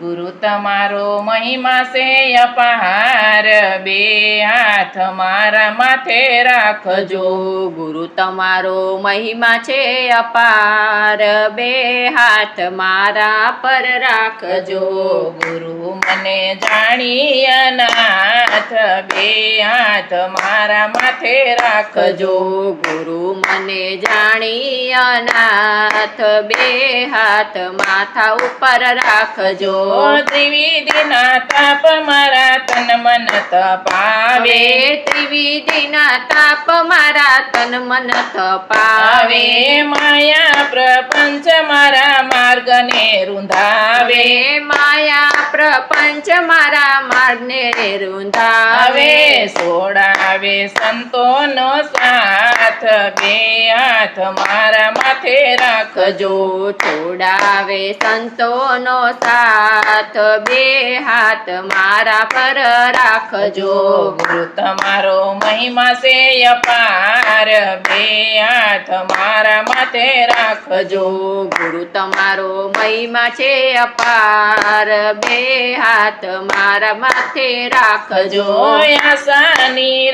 ગુરુ તમારો મહિમા સે અપહાર બે હાથ મારા માથે રાખજો. ગુરુ તમારો મહિમા છે અપાર બે હાથ મારા પર રાખજો. ગુરુ મને જાણી અનાથ બે હાથ મારા માથે રાખજો. ગુરુ મને જાણી અનાથ બે હાથ માથા ઉપર રાખજો. ત્રિવિધિના તાપ મારા તન મન તપાવે. ત્રિવિધિના તાપ મારા તન મન તપાવે. માયા પ્રપંચ મારા માર્ગને રૂંધાવે. માયા પ્રપંચ મારા માર્ગને રૂંધાવે. સોડાવે સંતોનો સાથ બે હાથ મારા માથે રાખજો. છોડાવે સંતોનો સાથ બે હાથ મારા પર રાખજો. ગુરુ તમારો મહિમા છે અપાર બે હાથ મારા માથે રાખજો. ગુરુ તમારો મહિમા છે અપાર બે હાથ મારા માથે રાખજો. આશા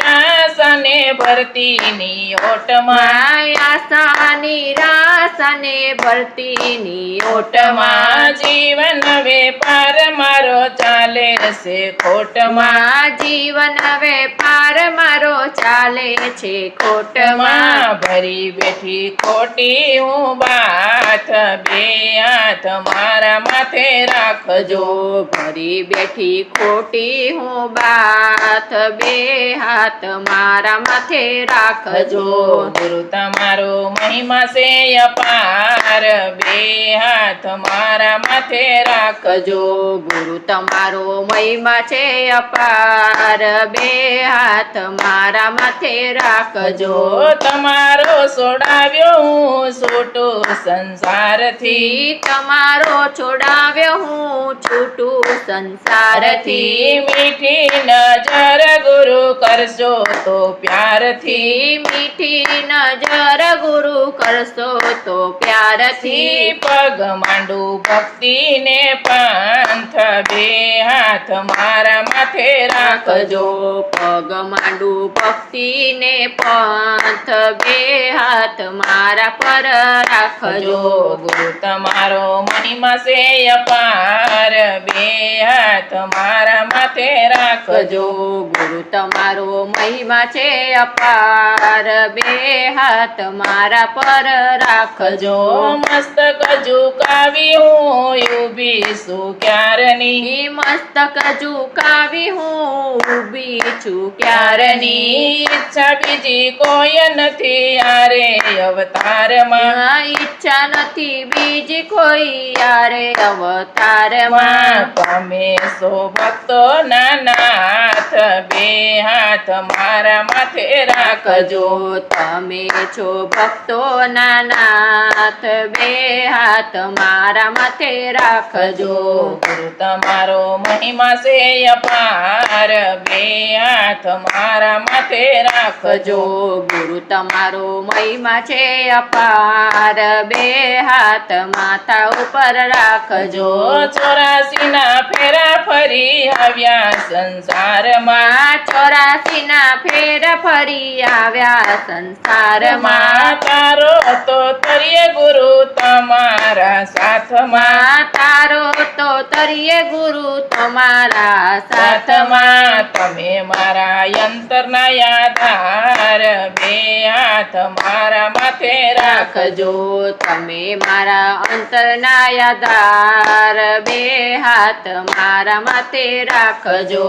રાસને ભરતીની ઓટમાં માયાસા નિરાશને ભરતીની ઓટમાં ઓટમાં જીવન વેપાર મારો ચાલે છે ખોટમાં? જીવન વેપાર મારો ચાલે છે ખોટમાં. ભરી બેઠી ખોટી હું બાથ બે હાથ મારા માથે રાખજો. ભરી બેઠી ખોટી હું બાથ બે હાથ મારા માથે રાખજો. ગુરુ તમારો મહિમા છે અપાર બે હાથ મારા માથે રાખજો. ગુરુ તમારો મહિમા છે અપાર બે હાથ મારા માથે રાખજો. તમારો છોડાવ્યો હું છોટો સંસારથી. થી તમારો છોડાવ્યો હું છૂટું સંસારથી. સારથી મીઠી નજર ગુરુ કરશો તો પ્યારથી મીઠી નજર ગુરુ કરશો તો પ્યારથી પગ માંડુ ભક્તિને પાંથ બે હાથ મારા માથે રાખજો. પગ માંડુ ભક્તિને પંથ બે હાથ મારા પર રાખજો. ગુરુ તમારો મહિમા છે અપાર. બે હાથ મારા માથે રાખજો. ગુરુ તમારો મહિમા છે અપાર. બે હાથ મારા પર રાખજો. મસ્તક ઝુકાવી હું ઊભી છું ક્યારની? મસ્તક ઝુકાવી હું ઊભી છું ક્યારની? ક્યારની ઈચ્છા બીજી કોઈ નથી યારે અવતારમાં? માં ઈચ્છા નથી બીજી કોઈ યારે અવતારમાં. માં તમે સો ભક્તો નાથ બે હાથ મારા માથે રાખજો. તમે છો ભક્તો નાથ બે હાથ મારા માથે રાખજો. ગુરુ તમારો મહિમા છે અપાર બે હાથ મારા માથે રાખજો. ગુરુ તમારો મહિમા છે અપાર બે હાથ માથા ઉપર રાખજો. ચોરાસી ના ફેરા ફરી આવ્યા સંસારમાં માં ચોરાસી ના ફેર ફરી આવ્યા સંસારમાં. માં તારો તો તરીય ગુરુ તમારા સાથમાં. તારો તો તરીએ ગુરુ તમારા સાથમાં. તમે મારા યંત્રના આધાર બે હાથ મારા માથે રાખજો. તમે મારા અંતરના યાદાર બે હાથ મારા માથે રાખજો.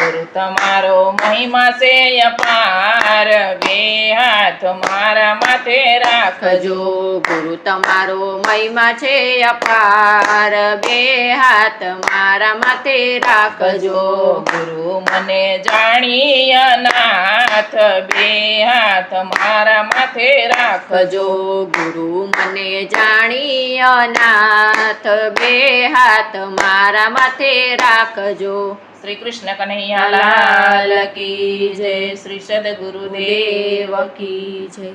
ગુરુ તમારો મહિમા છે અપાર બે હાથ મારા માથે રાખજો. ગુરુ તમારો મહિમા છે અપાર બે હાથ હાથ મારા માથે રાખજો. ગુરુ મને જાણી અનાથ બે હાથ મારા માથે રાખજો. ગુરુ મને જાણી અનાથ બે હાથ મારા માથે રાખજો. શ્રી કૃષ્ણ કનૈયા લાલ કી જય, શ્રી સદગુરુદેવ દેવ કી જય.